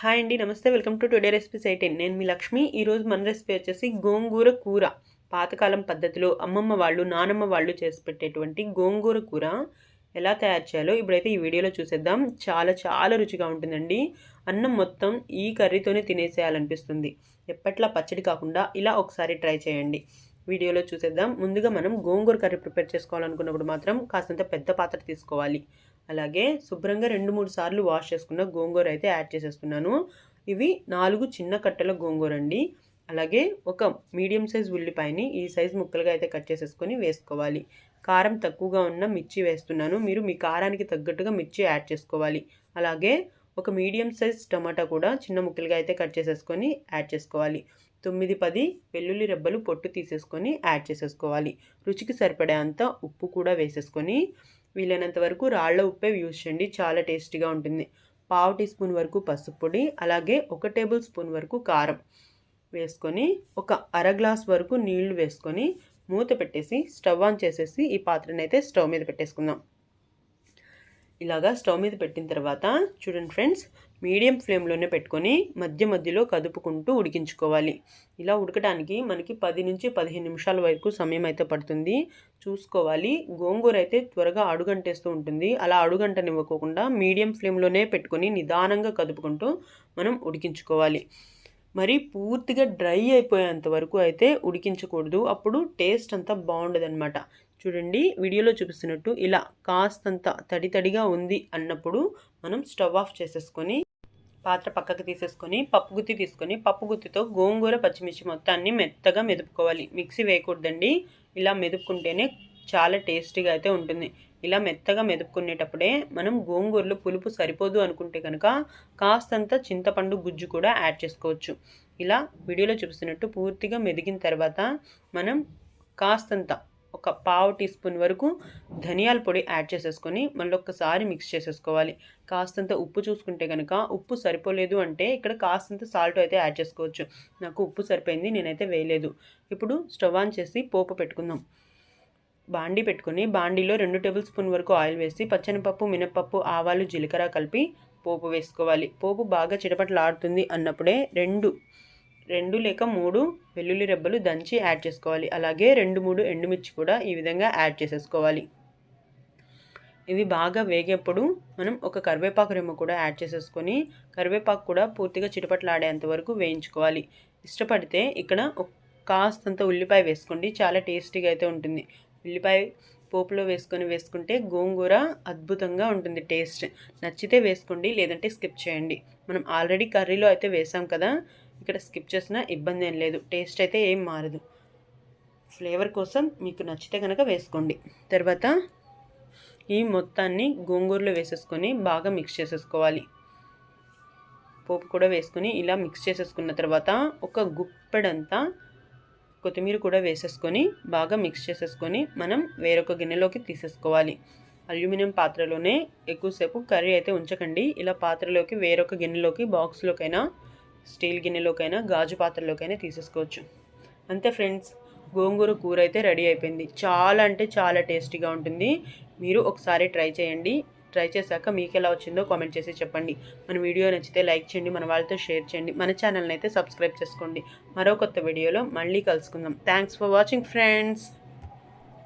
Hi అండి నమస్తే. Welcome to today recipes ఐటెన్ నేను మీ లక్ష్మి. ఈరోజు మన రెసిపీ వచ్చేసి గోంగూర కూర. పాతకాలం పద్ధతిలో అమ్మమ్మ వాళ్ళు నానమ్మ వాళ్ళు చేసి పెట్టేటువంటి గోంగూర కూర ఎలా తయారు చేయాలో ఇప్పుడైతే ఈ వీడియోలో చూసేద్దాం. చాలా చాలా రుచిగా ఉంటుందండి. అన్నం మొత్తం ఈ కర్రీతోనే తినేసేయాలనిపిస్తుంది. ఎప్పట్లా పచ్చడి కాకుండా ఇలా ఒకసారి ట్రై చేయండి. వీడియోలో చూసేద్దాం. ముందుగా మనం గోంగూర కర్రీ ప్రిపేర్ చేసుకోవాలనుకున్నప్పుడు మాత్రం కాస్తంత పెద్ద పాత్ర తీసుకోవాలి. అలాగే శుభ్రంగా రెండు మూడు సార్లు వాష్ చేసుకున్న గోంగూర అయితే యాడ్ చేసేస్తున్నాను. ఇవి నాలుగు చిన్న కట్టల గోంగూర అండి. అలాగే ఒక మీడియం సైజ్ ఉల్లిపాయని ఈ సైజ్ ముక్కలుగా అయితే కట్ చేసేసుకొని వేసుకోవాలి. కారం తక్కువగా ఉన్న మిర్చి వేస్తున్నాను. మీరు మీ కారానికి తగ్గట్టుగా మిర్చి యాడ్ చేసుకోవాలి. అలాగే ఒక మీడియం సైజ్ టమాటా కూడా చిన్న ముక్కలుగా అయితే కట్ చేసేసుకొని యాడ్ చేసుకోవాలి. తొమ్మిది పది వెల్లుల్లి రెబ్బలు పొట్టు తీసేసుకొని యాడ్ చేసేసుకోవాలి. రుచికి సరిపడే అంత ఉప్పు కూడా వేసేసుకొని వీలైనంత వరకు రాళ్ళ ఉప్పే యూజ్ చేయండి. చాలా టేస్టీగా ఉంటుంది. పావు టీ స్పూన్ వరకు పసుపు పొడి అలాగే ఒక టేబుల్ స్పూన్ వరకు కారం వేసుకొని ఒక అర గ్లాస్ వరకు నీళ్ళు వేసుకొని మూత పెట్టేసి స్టవ్ ఆన్ చేసేసి ఈ పాత్రను అయితే స్టవ్ మీద పెట్టేసుకుందాం. ఇలాగా స్టవ్ మీద పెట్టిన తర్వాత చూడండి ఫ్రెండ్స్ మీడియం ఫ్లేమ్లోనే పెట్టుకొని మధ్య మధ్యలో కదుపుకుంటూ ఉడికించుకోవాలి. ఇలా ఉడకడానికి మనకి పది నుంచి పదిహేను నిమిషాల వరకు సమయం అయితే పడుతుంది. చూసుకోవాలి. గోంగూర అయితే త్వరగా అడుగంటేస్తూ ఉంటుంది. అలా అడుగంటనివ్వకోకుండా మీడియం ఫ్లేమ్లోనే పెట్టుకొని నిదానంగా కదుపుకుంటూ మనం ఉడికించుకోవాలి. మరి పూర్తిగా డ్రై అయిపోయేంత వరకు అయితే ఉడికించకూడదు. అప్పుడు టేస్ట్ అంతా బాగుండదన్నమాట. చూడండి వీడియోలో చూపిస్తున్నట్టు ఇలా కాస్తంత తడి తడిగా ఉంది అన్నప్పుడు మనం స్టవ్ ఆఫ్ చేసేసుకొని పాత్ర పక్కకు తీసేసుకొని పప్పు గుత్తి తీసుకొని పప్పు గుత్తితో గోంగూర పచ్చిమిర్చి మొత్తాన్ని మెత్తగా మెదుపుకోవాలి. మిక్సీ వేయకూడదండి. ఇలా మెదుపుకుంటేనే చాలా టేస్టీగా అయితే ఉంటుంది. ఇలా మెత్తగా మెదుపుకునేటప్పుడే మనం గోంగూరలో పులుపు సరిపోదు అనుకుంటే కనుక కాస్తంత చింతపండు గుజ్జు కూడా యాడ్ చేసుకోవచ్చు. ఇలా వీడియోలో చూపిస్తున్నట్టు పూర్తిగా మెదిగిన తర్వాత మనం కాస్తంత ఒక పావు టీ స్పూన్ వరకు ధనియాల పొడి యాడ్ చేసేసుకొని మళ్ళీ ఒక్కసారి మిక్స్ చేసేసుకోవాలి. కాస్తంత ఉప్పు చూసుకుంటే కనుక ఉప్పు సరిపోలేదు అంటే ఇక్కడ కాస్తంత సాల్ట్ అయితే యాడ్ చేసుకోవచ్చు. నాకు ఉప్పు సరిపోయింది నేనైతే వేయలేదు. ఇప్పుడు స్టవ్ ఆన్ చేసి పోపు పెట్టుకుందాం. బాండీ పెట్టుకుని బాండీలో రెండు టేబుల్ స్పూన్ వరకు ఆయిల్ వేసి పచ్చనిపప్పు మినపప్పు ఆవాలు జీలకర్ర కలిపి పోపు వేసుకోవాలి. పోపు బాగా చిటపట్లాడుతుంది అన్నప్పుడే రెండు రెండు లేక మూడు వెల్లుల్లి రెబ్బలు దంచి యాడ్ చేసుకోవాలి. అలాగే రెండు మూడు ఎండుమిర్చి కూడా ఈ విధంగా యాడ్ చేసేసుకోవాలి. ఇవి బాగా వేగేప్పుడు మనం ఒక కరివేపాకు రెమ్మ కూడా యాడ్ చేసేసుకొని కరివేపాకు కూడా పూర్తిగా చిటపట్లాడేంత వరకు వేయించుకోవాలి. ఇష్టపడితే ఇక్కడ కాస్తంత ఉల్లిపాయ వేసుకోండి. చాలా టేస్టీగా అయితే ఉంటుంది. ఉల్లిపాయ పోపులో వేసుకొని వేసుకుంటే గోంగూర అద్భుతంగా ఉంటుంది టేస్ట్. నచ్చితే వేసుకోండి లేదంటే స్కిప్ చేయండి. మనం ఆల్రెడీ కర్రీలో అయితే వేసాం కదా ఇక్కడ స్కిప్ చేసినా ఇబ్బంది ఏం లేదు. టేస్ట్ అయితే ఏం మారదు. ఫ్లేవర్ కోసం మీకు నచ్చితే కనుక వేసుకోండి. తర్వాత ఈ మొత్తాన్ని గోంగూరలో వేసేసుకొని బాగా మిక్స్ చేసేసుకోవాలి. పోపు కూడా వేసుకొని ఇలా మిక్స్ చేసేసుకున్న తర్వాత ఒక గుప్పెడంతా కొత్తిమీర కూడా వేసేసుకొని బాగా మిక్స్ చేసేసుకొని మనం వేరొక గిన్నెలోకి తీసేసుకోవాలి. అల్యూమినియం పాత్రలోనే ఎక్కువసేపు కర్రీ అయితే ఉంచకండి. ఇలా పాత్రలోకి వేరొక గిన్నెలోకి బాక్స్లోకైనా స్టీల్ గిన్నెలోకైనా గాజు పాత్రలోకైనా తీసేసుకోవచ్చు. అంతే ఫ్రెండ్స్ గోంగూర కూర అయితే రెడీ అయిపోయింది. చాలా అంటే చాలా టేస్టీగా ఉంటుంది. మీరు ఒకసారి ట్రై చేయండి. ట్రై చేశాక మీకు ఎలా వచ్చిందో కామెంట్ చేసి చెప్పండి. మన వీడియో నచ్చితే లైక్ చేయండి మన వాళ్ళతో షేర్ చేయండి మన ఛానల్ని అయితే సబ్స్క్రైబ్ చేసుకోండి. మరో కొత్త వీడియోలో మళ్ళీ కలుసుకుందాం. Thanks for watching friends.